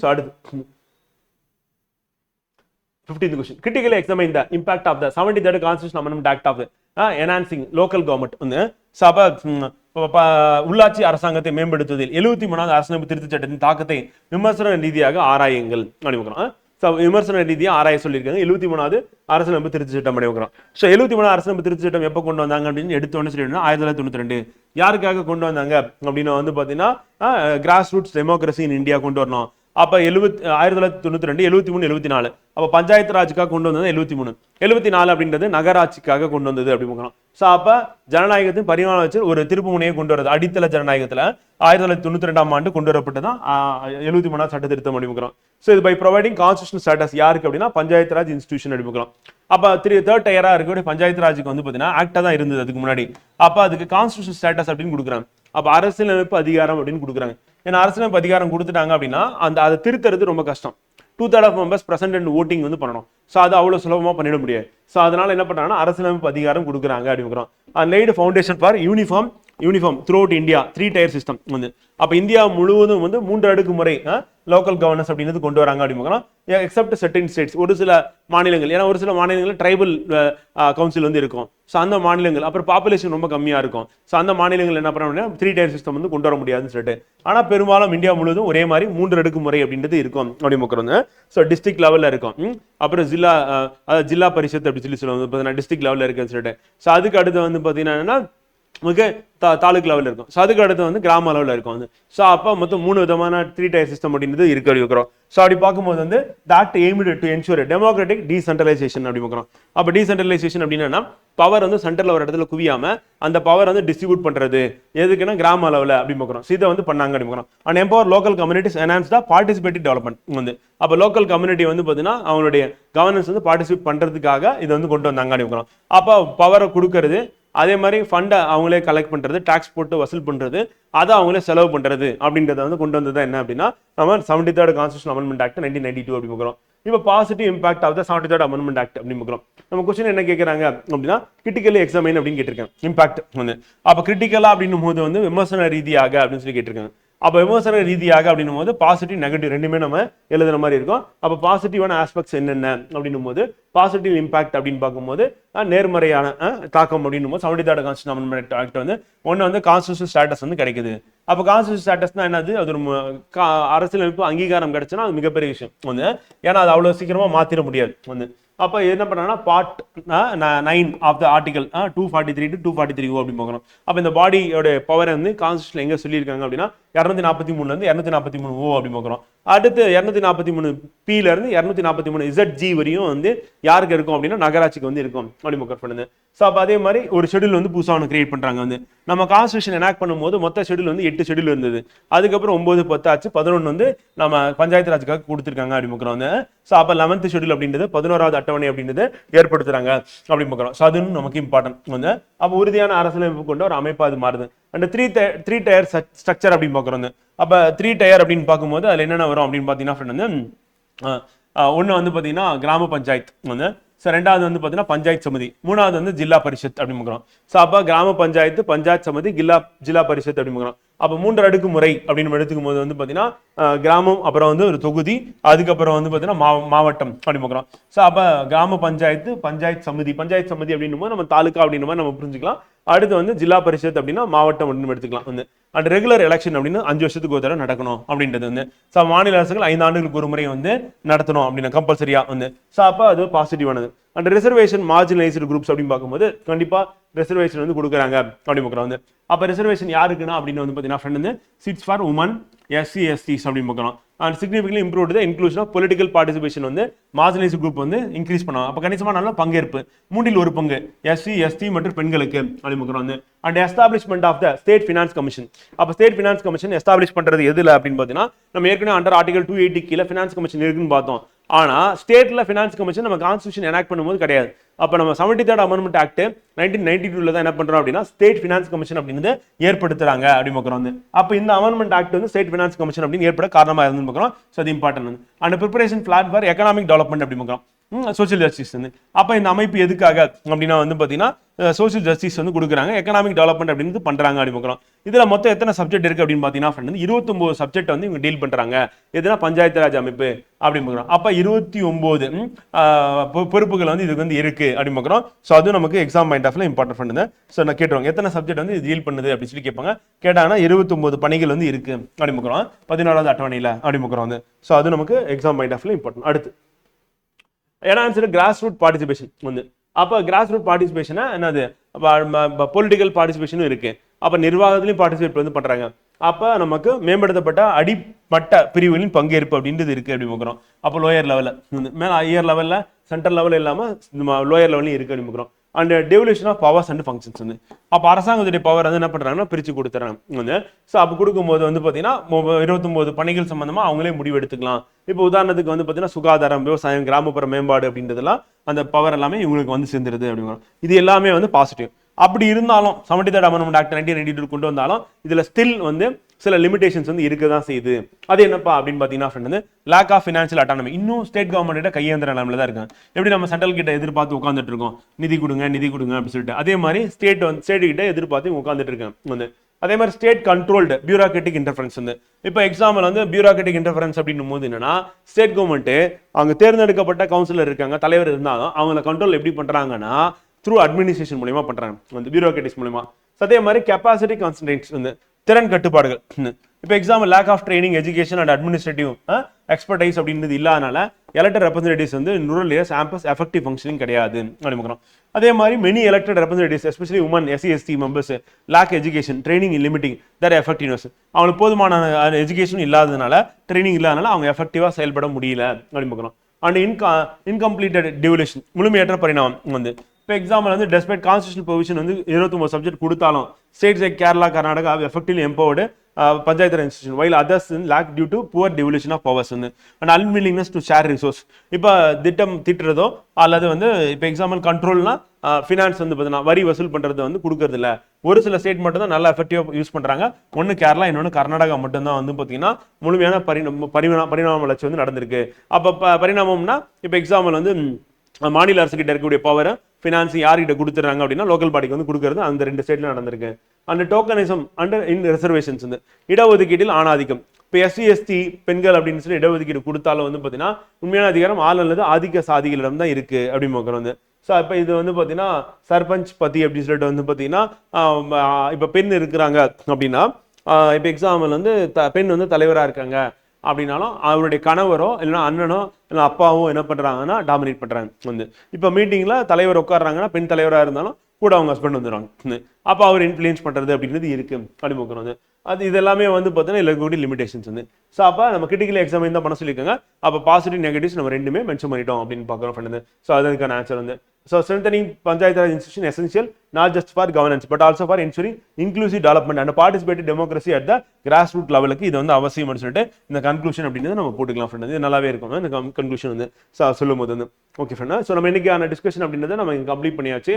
So அடுத்து fifteenth question critically examine the impact of the seventy third constitution amendment act of enhancing local government வந்து சப உள்ளாட்சி அரசாங்கத்தை மேம்படுத்துவதில் எழுபத்தி மூணாவது அரசமைப்பு திருத்தச் சட்டத்தின் தாக்கத்தை விமர்சன ரீதியாக ஆராயுங்கள் அப்படிங்கிறோம் ஸோ விமர்சன ரீதியாக ஆராய சொல்லியிருக்காங்க எழுபத்தி மூணாவது அரசியலமைப்பு திருத்தச் சட்டம் அப்படிங்கிறோம் ஸோ எழுபத்தி மூணாவது அரசியலமைப்பு திருத்தச் சட்டம் எப்போ கொண்டு வந்தாங்க அப்படின்னு எடுத்தோன்னு சொல்லிடுனா ஆயிரத்தி தொள்ளாயிரத்தி தொண்ணூத்தி ரெண்டு யாருக்காக கொண்டு வந்தாங்க அப்படின்னு வந்து பார்த்தீங்கன்னா grass roots democracy in India கொண்டு வரணும் அப்போ எழுபத்தி ஆயிரத்தி தொள்ளாயிரத்தி தொண்ணூத்தி ரெண்டு எழுபத்தி மூணு எழுபத்தி நாலு. அப்போ பஞ்சாயத்து ராஜுக்காக கொண்டு வந்தது எழுபத்தி மூணு. எழுபத்தி நாலு அப்படின்றது நகராட்சிக்காக கொண்டு வந்தது அப்படி பார்க்கலாம். ஸோ அப்ப ஜனநாயகத்தின் பரிமாணம் வச்சு ஒரு திருப்பு முனையை கொண்டு வரது அடித்தள ஜனநாயகத்தில் ஆயிரத்தி தொள்ளாயிரத்தி தொண்ணூத்தி ரெண்டாம் ஆண்டு கொண்டு வரப்பட்டதான் எழுபத்தி மூணாவது சட்ட திருத்தம் அப்படிமுக்கிறோம் ஸோ இது பை ப்ரொவைடிங் கான்ஸ்டியூஷன் ஸ்டேட்டஸ் யாருக்கு அப்படின்னா பஞ்சாயத்து ராஜ் இன்ஸ்டியூஷன் அப்படிமுக்கிறோம் அப்போ த்ரீ தேர்ட் இயராக இருக்கக்கூடிய பஞ்சாயத்து ராஜுக்கு வந்து பார்த்தீங்கன்னா ஆக்டாக தான் இருந்தது அதுக்கு முன்னாடி. அப்போ அதுக்கு கான்ஸ்டியூஷன் ஸ்டேட்டஸ் அப்படின்னு கொடுக்குறாங்க. அப்போ அரசியலமைப்பு அதிகாரம் அப்படின்னு கொடுக்குறாங்க. ஏன்னா அரசியலமைப்பு அதிகாரம் கொடுத்துட்டாங்க அப்படின்னா அந்த அதை திருத்தறது ரொம்ப கஷ்டம். Two third of members present and voting வந்து பண்ணணும். ஸோ அது அவ்வளோ சுலபமாக பண்ணிட முடியாது. ஸோ அதனால என்ன பண்ணுறாங்கன்னா அரசியலமைப்பு அதிகாரம் கொடுக்குறாங்க அப்படிங்கிறோம் laid foundation for uniform uniform throughout India three tier system வந்து. அப்போ இந்தியா முழுவதும் வந்து மூன்று அடுக்கு முறை லோக்கல் கவர்னன்ஸ் அப்படின்றது கொண்டு வராங்க அப்படிங்கிறோம் எக்ஸப்ட் செட்டின் ஸ்டேட்ஸ் ஒரு சில மாநிலங்கள். ஏன்னா ஒரு சில மாநிலங்களில் ட்ரைபல் கவுன்சில் வந்து இருக்கும். ஸோ அந்த மாநிலங்கள் அப்புறம் பாப்புலேஷன் ரொம்ப கம்மியாக இருக்கும். ஸோ அந்த மாநிலங்கள் என்ன பண்ண த்ரீ டயர் சிஸ்டம் வந்து கொண்டு வர முடியாதுன்னு சொல்லிட்டு. ஆனால் பெரும்பாலும் இந்தியா முழுவதும் ஒரே மாதிரி மூன்று அடுக்கு முறை அப்படின்றது இருக்கும் அப்படி முக்கிறோங்க ஸோ டிஸ்ட்ரிக்ட் லெவலில் இருக்கும். அப்புறம் ஜில்லா uh, அதாவது ஜில்லா பரிஷத் அப்படி சொல்லி சொல்லுவாங்க. பார்த்தீங்கன்னா டிஸ்ட்ரிக்ட் லெவலில் இருக்குன்னு சொல்லிட்டு. ஸோ அதுக்கு அடுத்து வந்து பார்த்தீங்கன்னா மிக தா தாலுக் லெவலில் இருக்கும். ஸோ அதுக்கு அடுத்து வந்து கிராம லெவலில் இருக்கும் வந்து. ஸோ அப்போ மொத்தம் மூணு விதமான த்ரீ டயர் சிஸ்டம் அப்படின்றது இருக்க இருக்கிறோம் ஸோ அப்படி பார்க்கும்போது வந்து that aimed to ensure democratic decentralisation அப்படி பார்க்குறோம் அப்போ டீசென்ட்ரலைசேஷன் அப்படின்னா பவர் வந்து சென்டரில் ஒரு இடத்துல குவியாமல் அந்த பவர் வந்து டிஸ்ட்ரிபியூட் பண்ணுறது எதுக்குன்னா கிராம அளவில் அப்படி பார்க்குறோம் ஸோ இதை வந்து பண்ணாங்க அப்படி பார்க்குறோம் and empower local communities enhance the participative development வந்து. அப்போ லோக்கல் கம்யூனிட்டி வந்து பார்த்தீங்கன்னா அவங்களுடைய கவர்னன்ஸ் வந்து பார்ட்டிசிபேட் பண்ணுறதுக்காக இதை வந்து கொண்டு வந்தாங்க அப்படி பார்க்குறோம் அப்போ பவரை கொடுக்கறது அதே மாதிரி ஃபண்டை அவங்களே கலெக்ட் பண்ணுறது டேக்ஸ் போட்டு வசூல் பண்ணுறது அதை அவங்களே செலவு பண்ணுறது அப்படின்றத வந்து கொண்டு வந்தது என்ன அப்படின்னா நம்ம seventy third constitution amendment act nineteen ninety two அப்படி பார்க்குறோம். இப்போ positive impact of the seventy third amendment act அப்படின்னு பார்க்குறோம். நம்ம கொஸ்டின் என்ன கேட்குறாங்க அப்படின்னா கிரிட்டிக்கல் எக்ஸாமின் அப்படின்னு கேட்டிருக்கேன் இம்பாக்ட் வந்து. அப்போ கிரிட்டிக்கலாக அப்படின்னும் போது வந்து விமர்சன ரீதியாக அப்படின்னு சொல்லி கேட்டிருக்காங்க. அப்போ விமர்சன ரீதியாக அப்படின்னும் போது பாசிட்டிவ் நெகட்டிவ் ரெண்டுமே நம்ம எழுதுற மாதிரி இருக்கும். அப்போ பாசிட்டிவான ஆஸ்பெக்ட்ஸ் என்னென்ன அப்படின்னும் போது பாசிட்டிவ் இம்பாக்ட் அப்படின்னு பார்க்கும்போது நேர்மறையான தாக்கம் அப்படின்னும் போது செவன்டி தேர்ட் கான்ஸ்டியூஷன் ஆக்ட் வந்து ஒன்று வந்து கான்ஸ்டியூஷன் ஸ்டேட்டஸ் வந்து கிடைக்குது. அப்போ கான்ஸ்டியூஷன் ஸ்டேட்டஸ்னா என்னது? அது ஒரு கா- அரசியலமைப்பு அங்கீகாரம் கிடைச்சுன்னா அது மிகப்பெரிய விஷயம். வந்து ஏன்னா அது அவ்வளோ சீக்கிரமாக மாற்றிட முடியாது. வந்து அப்போ என்ன பண்ணாங்கன்னா part nine of the article two forty three to two forty three அப்படின்னு பார்க்குறோம் அப்போ இந்த பாடியோட பவரை வந்து கான்ஸ்டியூஷன் எங்கே சொல்லியிருக்காங்க அப்படின்னா இரநூத்தி நாற்பத்தி மூணுலேருந்து இரநூத்தி நாற்பத்தி மூணு ஓ அப்படி பார்க்குறோம் அடுத்து இரநூத்தி நாற்பத்தி மூணு பிலிருந்து இரநூத்தி நாற்பத்தி மூணு இசட் ஜி வரையும் வந்து யாருக்கு இருக்கும் அப்படின்னா நகராட்சிக்கு வந்து இருக்கும் அப்படி மக்கள் பண்ணுது. ஸோ அப்போ அதே மாதிரி ஒரு ஷெடியூல் வந்து புதுசாக ஒன்று கிரியேட் பண்ணுறாங்க வந்து. நம்ம கான்ஸ்டியூஷன் எனாக்ட் பண்ணும்போது மொத்த ஷெடியூல் வந்து எட்டு ஷெடியூல் இருந்தது. அதுக்கப்புறம் ஒம்பது பத்தாச்சு பதினொன்று வந்து நம்ம பஞ்சாயத்து ராஜுக்காக கொடுத்துருக்காங்க அப்படி பார்க்குறோம் வந்து. ஸோ அப்போ லெவன்த் ஷெடியூல் அப்படின்றது பதினோராவது அட்டவணை அப்படின்றத ஏற்படுத்துறாங்க அப்படின்னு பார்க்குறோம். ஸோ அதுவும் நமக்கு இம்பார்ட்டன்ட் வந்து அப்போ உறுதியான அரசியலமைப்பு கொண்ட ஒரு அமைப்பு அது மாறுது. And three three tier structure அப்படின்னு பார்க்குறோம் வந்து. அப்போ த்ரீ டயர் அப்படின்னு பார்க்கும்போது அதில் என்னென்ன வரும் அப்படின்னு பார்த்தீங்கன்னா ஃப்ரெண்ட் வந்து ஒன்று வந்து பார்த்தீங்கன்னா கிராம பஞ்சாயத்து வந்து ஸோ ரெண்டாவது வந்து பார்த்தீங்கன்னா பஞ்சாயத்து சமிதி. மூணாவது வந்து ஜில்லா பரிஷத் அப்படின்னு ஸோ அப்போ கிராம பஞ்சாயத்து பஞ்சாயத்து சமிதி ஜில்லா ஜில்லா பரிஷத் அப்படின்னு அப்போ மூன்று அடுக்கு முறை அப்படின்னு எடுத்துக்கும் போது வந்து பார்த்தீங்கன்னா கிராமம் அப்புறம் வந்து ஒரு தொகுதி அதுக்கப்புறம் வந்து பார்த்தீங்கன்னா மா மாவட்டம் அப்படின்னு ஸோ அப்போ கிராம பஞ்சாயத்து பஞ்சாயத்து சமிதி பஞ்சாயத்து சமிதி அப்படின்னும் போது நம்ம தாலுக்கா அப்படின்ற மாதிரி நம்ம புரிஞ்சுக்கலாம். அடுத்து வந்து ஜில்லா பரிஷத் அப்படின்னா மாவட்டம் அப்படின்னு எடுத்துக்கலாம். வந்து அண்ட் ரெகுலர் எலெக்ஷன் அப்படின்னு அஞ்சு வருஷத்துக்கு ஒரு தடவை நடக்கணும் அப்படின்றது வந்து. ஸோ மாநில அரசுகள் ஐந்து ஆண்டுகளுக்கு ஒரு முறை வந்து நடத்தணும் அப்படின்னு கம்பல்சரியா வந்து. ஸோ அப்போ அது பாசிட்டிவானது அண்ட் ரிசர்வேஷன் மார்ஜினலைஸ்டு குரூப்ஸ் அப்படின்னு பார்க்கும்போது கண்டிப்பாக ரிசர்வேஷன் வந்து கொடுக்குறாங்க அப்படி பார்க்குறோம் வந்து. அப்போ ரிசர்வேஷன் யாருக்குன்னா அப்படின்னு வந்து பார்த்தீங்கன்னா ஃப்ரெண்ட் வந்து seats for women SC STs அப்படின்னு பார்க்குறோம். And significantly improve the inclusion of political participation வந்து மார்ஜினைஸ் குரூப் வந்து இன்க்ரீஸ் பண்ணுவாங்க அப்போ கணிசமான நல்ல பங்கேற்பு. மூன்றில் ஒரு பங்கு எஸ்சி எஸ்டி மற்றும் பெண்களுக்கு அப்படி வந்து. And establishment of the state finance commission அப்போ ஸ்டேட் ஃபினான்ஸ் கமிஷன் எஸ்டாப்ளிஷ் பண்ணுறது எதில் அப்படின்னு பார்த்தீங்கன்னா நம்ம ஏற்கனவே அண்டர் ஆர்டிகல் டூ எயிட்டி கீழே ஃபினான்ஸ் கமிஷன் இருக்குன்னு பார்த்தோம். ஆனால் ஸ்டேட்டில் ஃபினான்ஸ் கமிஷன் நம்ம கான்ஸ்டியூஷன் எனாக்ட் பண்ணும்போது கிடையாது. அப்போ நம்ம seventy third amendment act nineteen ninety டூல தான் என்ன பண்ணுறோம் அப்படின்னா ஸ்டேட் ஃபினான்ஸ் கமிஷன் அப்படின்னு ஏற்படுத்துறாங்க அப்படின்னு பார்க்குறோம் வந்து. அப்போ இந்த அமெண்ட்மெண்ட் ஆக்ட் வந்து ஸ்டேட் ஃபினான்ஸ் கமிஷன் அப்படின்னு ஏற்பட காரணமாக இருந்து பார்க்குறோம். ஸோ அது important and preparation plan for economic development அப்படி பார்க்குறோம். சோஷியல் ஜஸ்டிஸ் வந்து. அப்போ இந்த அமைப்பு எதுக்காக அப்படின்னா வந்து பார்த்தீங்கன்னா சோஷியல் ஜஸ்டிஸ் வந்து கொடுக்குறாங்க. எக்கனாமிக் டெவலப்மெண்ட் அப்படின்னு பண்ணுறாங்க அப்படின்னு பார்க்குறோம் இதில் மொத்தம் எத்தனை சப்ஜெக்ட் இருக்குது அப்படின்னு பார்த்தீங்கன்னா ஃப்ரெண்ட் வந்து இருபத்தொம்போது சப்ஜெக்ட் வந்து இவங்க டீல் பண்ணுறாங்க எதுனா பஞ்சாயத்து ராஜ் அமைப்பு அப்படின்னு பார்க்குறோம் அப்போ இருபத்தி ஒம்பது பொறுப்புகள் வந்து இதுக்கு வந்து இருக்குது அப்படின்னு பார்க்குறோம் ஸோ அதுவும் நமக்கு எக்ஸாம் பாயிண்ட் ஆஃப்ல இம்பார்ட்டன் பண்ணுது ஸோ நான் கேட்டுருவாங்க. எத்தனை சப்ஜெக்ட் வந்து இது டீல் பண்ணுது அப்படின்னு சொல்லி கேட்பாங்க. கேட்டாங்கன்னா இருபத்தொம்போது பணிகள் வந்து இருக்குது அப்படின்னு பார்க்குறோம் பதினாலாவது அட்டவணையில் அப்படின்னு பார்க்குறோம் வந்து. ஸோ அது நமக்கு எக்ஸாம் பாயிண்ட் ஆஃப்ல இம்பார்ட்டன்ட் அடுத்து. ஏன்னா ஆன்சர் கிராஸ் ரூட் பார்ட்டிசிபேஷன் வந்து. அப்போ கிராஸ் ரூட் பார்ட்டிசிபேஷனா என்னது பொலிட்டிக்கல் பார்ட்டிசிபேஷனும் இருக்கு. அப்போ நிர்வாகத்திலையும் பார்ட்டிசிபேட் வந்து பண்ணுறாங்க அப்போ நமக்கு மேம்படுத்தப்பட்ட அடிப்பட்ட பிரிவுகளின் பங்கேற்பு அப்படின்றது இருக்குது அப்படி பார்க்குறோம். அப்போ லோயர் லெவலில் மேலே ஹையர் லெவலில் சென்ட்ரல் லெவலில் இல்லாமல் லோயர் லெவலையும் இருக்குது அப்படின்னு பார்க்குறோம். And devolution of powers and functions வந்து. அப்போ அரசாங்கத்துடைய பவர் வந்து என்ன பண்ணுறாங்கன்னா பிரித்து கொடுத்துறாங்க. வந்து ஸோ அப்போ கொடுக்கும்போது வந்து பார்த்தீங்கன்னா மொ- இருபத்தொம்போது பணிகள் சம்மந்தமாக அவங்களே முடிவு எடுத்துக்கலாம். இப்போ உதாரணத்துக்கு வந்து பார்த்தீங்கன்னா சுகாதாரம் விவசாயம் கிராமப்புற மேம்பாடு அப்படின்றதெல்லாம் அந்த பவர் எல்லாமே இவங்களுக்கு வந்து சேர்ந்துருது அப்படிங்கிறோம் இது எல்லாமே வந்து பாசிட்டிவ் அப்படி இருந்தாலும் seventy third amendment act nineteen ninety two கொண்டு வந்தாலும் இதில் ஸ்டில் வந்து சில லிமிடேஷன்ஸ் வந்து இருக்க தான் செய்யுது. அது என்னப்பா அப்படின்னு பார்த்தீங்கன்னா friend வந்து லேக் ஆஃப் ஃபினான்ஷியல் அட்டானமி இன்னும் ஸ்டேட் கவர்மெண்ட் கையேந்திர நிலமில் தான் இருக்காங்க. எப்படி நம்ம சென்ட்ரல் கிட்ட எதிர்பார்த்து உட்காந்துட்டு இருக்கோம்? நிதி கொடுங்க நிதி கொடுங்க அப்படின்னு சொல்லிட்டு. அதே மாதிரி ஸ்டேட் வந்து ஸ்டேட் கிட்ட எதிர்பார்த்து உட்காந்துட்டு இருக்கேன் வந்து அதே மாதிரி ஸ்டேட் கண்ட்ரோல்டு பியூராக்ராட்டிக் இன்டர்ஃபரன்ஸ் வந்து. இப்போ எக்ஸாம்பிள் வந்து பியூராக்ராட்டிக் இன்டர்ஃபரன்ஸ் அப்படின்னும் போது என்னன்னா ஸ்டேட் கவர்மெண்ட்டு அவங்க தேர்ந்தெடுக்கப்பட்ட கவுன்சிலர் இருக்காங்க தலைவர் இருந்தாலும் அவங்கள கண்ட்ரோல் எப்படி பண்ணுறாங்கன்னா த்ரூ அட்மினிஸ்ட்ரேஷன் மூலியமா பண்ணுறாங்க வந்து பியூரோக்ராட்டிக்ஸ் மூலியமா. அதே மாதிரி கெப்பாசிட்டி கான்சன்ட்ரேட்ஸ் வந்து திறன் கட்டுப்பாடுகள். இப்போ example lack of training education and administrative expertise அப்படின்றது இல்லாதனால எலக்டட் ரெப்ரஸன்டேட்டிவ்ஸ் வந்து rural areas hampers effective functioning கிடையாது அப்படின்னு அதே மாதிரி many elected representatives especially women SC ST members lack education training limiting their effectiveness அவங்களுக்கு போதுமான எஜுகேஷன் இல்லாததுனால ட்ரைனிங் இல்லாதனால அவங்க எஃபெக்டிவாக செயல்பட முடியல அப்படின்னு பார்க்குறோம். அண்ட் இன்கா இன்கம்ப்ளீட்டட் டியூலேஷன் முழுமையற்ற பரிணாமம் வந்து. இப்போ எக்ஸாம்பிள் வந்து டெஸ்பைட் கான்ஸ்டியூஷன் ப்ரொவிஷன் வந்து இருபத்தொம்பது சப்ஜெக்ட் கொடுத்தாலும் states like Kerala Karnataka effectively empowered panchayat institution while others lag due to poor devolution of powers வந்து and unwillingness to share resource இப்போ திட்டம் திட்டுறதோ அல்லது வந்து இப்போ எக்ஸாம்பிள் கண்ட்ரோல்னா ஃபினான்ஸ் வந்து பார்த்தீங்கன்னா வரி வசூல் பண்ணுறது வந்து கொடுக்கறது இல்லை ஒரு சில ஸ்டேட் மட்டும் தான் நல்லா எஃபெக்டிவாக யூஸ் பண்ணுறாங்க ஒன்று கேரளா இன்னொன்று கர்நாடகா மட்டும்தான் வந்து பார்த்தீங்கன்னா முழுமையான பரிணாம பரிணாம பரிணாம வளர்ச்சி வந்து நடந்திருக்கு. அப்போ ப- பரிணாமம்னா இப்போ எக்ஸாம்பிள் வந்து மாநில அரசு கிட்ட இருக்கக்கூடிய பவரை ஃபினான்ஸ் யார்கிட்ட கொடுத்துறாங்க அப்படின்னா லோக்கல் பாடிக்கு வந்து கொடுக்கறது அந்த ரெண்டு ஸ்டேட்ல நடந்திருக்கு. அந்த டோக்கனிசம் அண்டர் இன் ரிசர்வேஷன்ஸ் வந்து இடஒதுக்கீட்டில் ஆணாதிக்கம். இப்போ எஸ்சி எஸ்டி பெண்கள் அப்படின்னு சொல்லி இடஒதுக்கீடு கொடுத்தாலும் வந்து பார்த்தீங்கன்னா உண்மையான அதிகாரம் ஆள் அல்லது ஆதிக்க சாதிகளிடம் தான் இருக்கு அப்படின்னு பார்க்குறோம் வந்து. ஸோ இப்போ இது வந்து பார்த்தீங்கன்னா சர்பஞ்ச் பத்தி அப்படின்னு சொல்லிட்டு வந்து பார்த்தீங்கன்னா இப்போ பெண் இருக்கிறாங்க அப்படின்னா இப்போ எக்ஸாம்பிள் வந்து த பெண் வந்து தலைவராக இருக்காங்க. அப்படின்னாலும் அவருடைய கணவரோ இல்லைன்னா அண்ணனோ இல்லை அப்பாவோ என்ன பண்ணுறாங்கன்னா டாமினேட் பண்ணுறாங்க வந்து இப்போ மீட்டிங்கில் தலைவர் உட்கார்றாங்கன்னா பெண் தலைவராக இருந்தாலும் கூட அவங்க ஹஸ்பண்ட் வந்துடுவாங்க அப்போ அவர் இன்ஃப்ளூயன்ஸ் பண்ணுறது அப்படின்றது இருக்குது அப்படி வந்து. அது இதெல்லாமே வந்து பார்த்தீங்கன்னா இல்லை லிமிடேஷன்ஸ் வந்து. ஸோ அப்போ நம்ம கிரிட்டிக்கல் எக்ஸாம் தான் பண்ண சொல்லியிருக்காங்க. அப்போ பாசிட்டிவ் நெகட்டிவ்ஸ் நம்ம ரெண்டுமே மென்ஷன் பண்ணிட்டோம் அப்படின்னு பார்க்குறோம் ஃப்ரெண்ட் ஸோ அதுக்கான ஆன்சர் வந்து. So strengthening panchayat raj institution essential not just for governance but also for ensuring inclusive development and participative democracy at the grass root லெவலுக்கு இது வந்து அவசியம்னு சொல்லிட்டு இந்த கன்க்ளூஷன் அப்படின்றத நம்ம போட்டுக்கலாம் ஃப்ரெண்ட் இது நல்லாவே இருக்கும் இந்த கன்க்ளூஷன் வந்து. சொல்லும் போது வந்து. ஓகே ஃப்ரெண்ட் ஸோ நம்ம இன்னைக்கான டிஸ்கஷன் அப்படின்றத நம்ம கம்ப்ளீட் பண்ணியாச்சு.